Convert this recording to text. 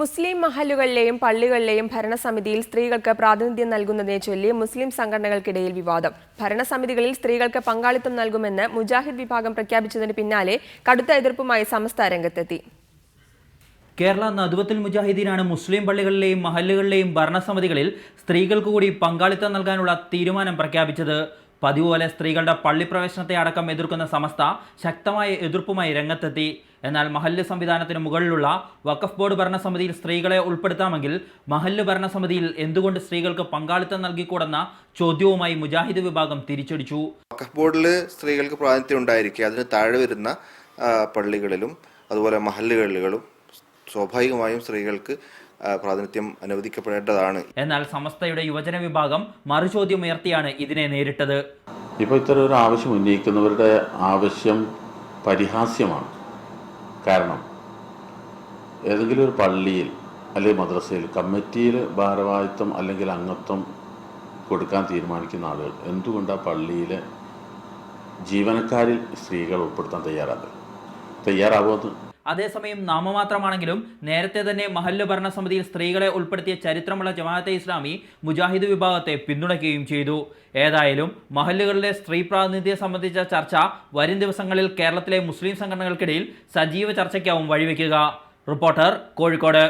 മുസ്ലിം മഹലുകളിലെയും പള്ളികളിലെയും ഭരണസമിതിയിൽ സ്ത്രീകൾക്ക് പ്രാതിനിധ്യം നൽകുന്നതിനെ ചൊല്ലി മുസ്ലിം സംഘടനകൾക്കിടയിൽ വിവാദം. ഭരണസമിതികളിൽ സ്ത്രീകൾക്ക് പങ്കാളിത്തം നൽകുമെന്ന് മുജാഹിദ് വിഭാഗം പ്രഖ്യാപിച്ചതിന് പിന്നാലെ കടുത്ത എതിർപ്പുമായി സമസ്ത രംഗത്തെത്തി. കേരള നദുവത്തിൽ മുജാഹിദീനാണ് മുസ്ലിം പള്ളികളിലെയും മഹല്ലുകളിലെയും ഭരണസമിതികളിൽ സ്ത്രീകൾക്ക് കൂടി പങ്കാളിത്തം നൽകാനുള്ള തീരുമാനം പ്രഖ്യാപിച്ചത്. പതിവ് പോലെ സ്ത്രീകളുടെ പള്ളിപ്രവേശനത്തെ അടക്കം എതിർക്കുന്ന സമസ്ത ശക്തമായ എതിർപ്പുമായി രംഗത്തെത്തി. എന്നാൽ മഹല്ല് സംവിധാനത്തിന് മുകളിലുള്ള വഖഫ് ബോർഡ് ഭരണസമിതിയിൽ സ്ത്രീകളെ ഉൾപ്പെടുത്താമെങ്കിൽ മഹല്ല് ഭരണസമിതിയിൽ എന്തുകൊണ്ട് സ്ത്രീകൾക്ക് പങ്കാളിത്തം നൽകിക്കൂടെന്ന ചോദ്യവുമായി മുജാഹിദ് വിഭാഗം തിരിച്ചടിച്ചു. വഖഫ് ബോർഡിൽ സ്ത്രീകൾക്ക് പ്രാതിനിധ്യം ഉണ്ടായിരിക്കുക അതിന് താഴെ വരുന്ന പള്ളികളിലും അതുപോലെ മഹല്ലുകളിലും സ്വാഭാവികമായും സ്ത്രീകൾക്ക് പ്രാതിനിധ്യം അനുവദിക്കപ്പെടേണ്ടതാണ്. എന്നാൽ സമസ്തയുടെ യുവജന വിഭാഗം മറുചോദ്യം ഉയർത്തിയാണ് ഇതിനെ നേരിട്ടത്. ഇപ്പോൾ ഇത്തരം ഒരു ആവശ്യം ഉന്നയിക്കുന്നവരുടെ ആവശ്യം പരിഹാസ്യമാണ്. കാരണം ഏതെങ്കിലും ഒരു പള്ളിയിൽ അല്ലെങ്കിൽ മദ്രസയിൽ കമ്മിറ്റിയിൽ ഭാരവാഹിത്വം അല്ലെങ്കിൽ അംഗത്വം കൊടുക്കാൻ തീരുമാനിക്കുന്ന ആളുകൾ എന്തുകൊണ്ട് ആ പള്ളിയിലെ ജീവനക്കാരിൽ സ്ത്രീകൾ ഉൾപ്പെടുത്താൻ തയ്യാറാകും തയ്യാറാവുമെന്ന് അതേസമയം നാമമാത്രമാണെങ്കിലും നേരത്തെ തന്നെ മഹല്ല് ഭരണസമിതിയിൽ സ്ത്രീകളെ ഉൾപ്പെടുത്തിയ ചരിത്രമുള്ള ജമാഅത്തെ ഇസ്ലാമി മുജാഹിദ് വിഭാഗത്തെ പിന്തുണയ്ക്കുകയും ചെയ്തു. ഏതായാലും മഹല്ലുകളിലെ സ്ത്രീ പ്രാതിനിധ്യം സംബന്ധിച്ച ചർച്ച വരും ദിവസങ്ങളിൽ കേരളത്തിലെ മുസ്ലിം സംഘടനകൾക്കിടയിൽ സജീവ ചർച്ചയ്ക്കാവും വഴിവെക്കുക. റിപ്പോർട്ടർ കോഴിക്കോട്.